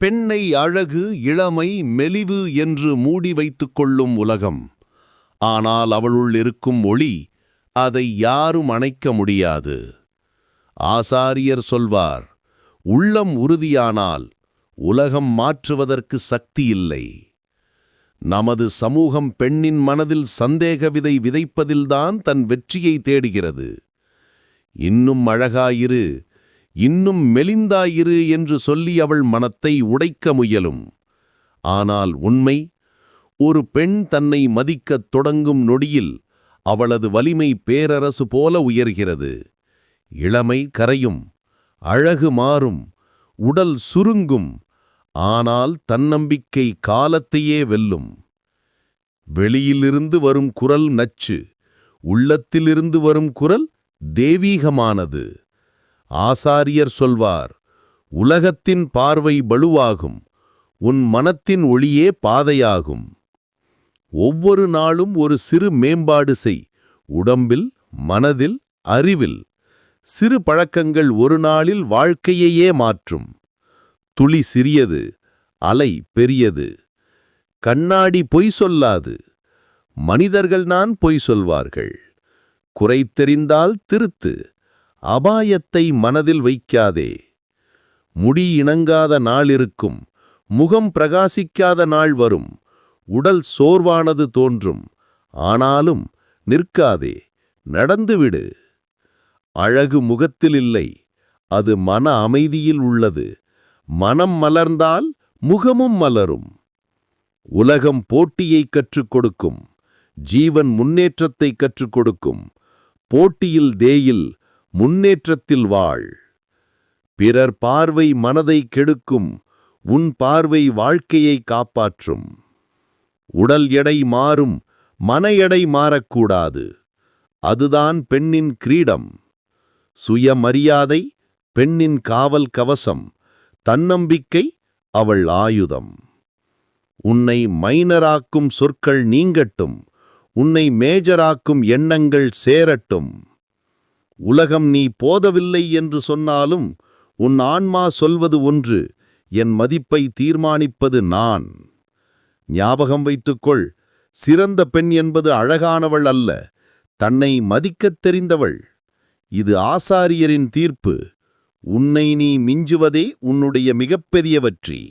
பெண்ணை அழகு இளமை மெலிவு என்று மூடி வைத்துக் கொள்ளும் உலகம். ஆனால் அவளுள் இருக்கும் ஒளி அதை யாரும் அணைக்க முடியாது. ஆசாரியர் சொல்வார் உள்ளம் உறுதியானால் உலகம் மாற்றுவதற்கு சக்தி இல்லை. நமது சமூகம் பெண்ணின் மனதில் சந்தேக விதை விதைப்பதில்தான் தன் வெற்றியை தேடுகிறது. இன்னும் அழகாயிரு இன்னும் மெலிந்தாயிரு என்று சொல்லி அவள் மனத்தை உடைக்க முயலும். ஆனால் உண்மை ஒரு பெண் தன்னை மதிக்கத் தொடங்கும் நொடியில் அவளது வலிமை பேரரசு போல உயர்கிறது. இளமை கரையும் அழகு மாறும் உடல் சுருங்கும் ஆனால் தன்னம்பிக்கை காலத்தையே வெல்லும். வெளியிலிருந்து வரும் குரல் நச்சு உள்ளத்திலிருந்து வரும் குரல் தெய்வீகமானது. ஆசாரியர் சொல்வார் உலகத்தின் பார்வை பளுவாகும் உன் மனத்தின் ஒளியே பாதையாகும். ஒவ்வொரு நாளும் ஒரு சிறு மேம்பாடு செய் உடம்பில் மனதில் அறிவில். சிறு பழக்கங்கள் ஒரு நாளில் வாழ்க்கையையே மாற்றும். துளி சிறியது அலை பெரியது. கண்ணாடி பொய் சொல்லாது மனிதர்கள் நான் பொய் சொல்வார்கள். குறை தெரிந்தால் திருத்து அபாயத்தை மனதில் வைக்காதே. முடி இணங்காத நாள் இருக்கும் முகம் பிரகாசிக்காத நாள் வரும் உடல் சோர்வானது தோன்றும் ஆனாலும் நிற்காதே நடந்துவிடு அழகு முகத்தில் இல்லை அது மன அமைதியில் உள்ளது மனம் மலர்ந்தால் முகமும் மலரும். உலகம் போட்டியை கற்றுக் கொடுக்கும் ஜீவன் முன்னேற்றத்தை கற்றுக் கொடுக்கும் போட்டியில் தேயில் முன்னேற்றத்தில் வாழ். பிறர் பார்வை மனதை கெடுக்கும் உன் பார்வை வாழ்க்கையை காப்பாற்றும். உடல் எடை மாறும் மன எடை மாறக்கூடாது. அதுதான் பெண்ணின் கிரீடம். சுயமரியாதை பெண்ணின் காவல் கவசம் தன்னம்பிக்கை அவள் ஆயுதம். உன்னை மைனராக்கும் சொற்கள் நீங்கட்டும் உன்னை மேஜராக்கும் எண்ணங்கள் சேரட்டும். உலகம் நீ போதவில்லை என்று சொன்னாலும் உன் ஆன்மா சொல்வது ஒன்று என் மதிப்பை தீர்மானிப்பது நான். ஞாபகம் வைத்துக்கொள் சிறந்த பெண் என்பது அழகானவள் அல்ல தன்னை மதிக்கத் தெரிந்தவள். இது ஆசாரியரின் தீர்ப்பு உன்னை நீ மிஞ்சுவதே உன்னுடைய மிகப்பெரிய வெற்றி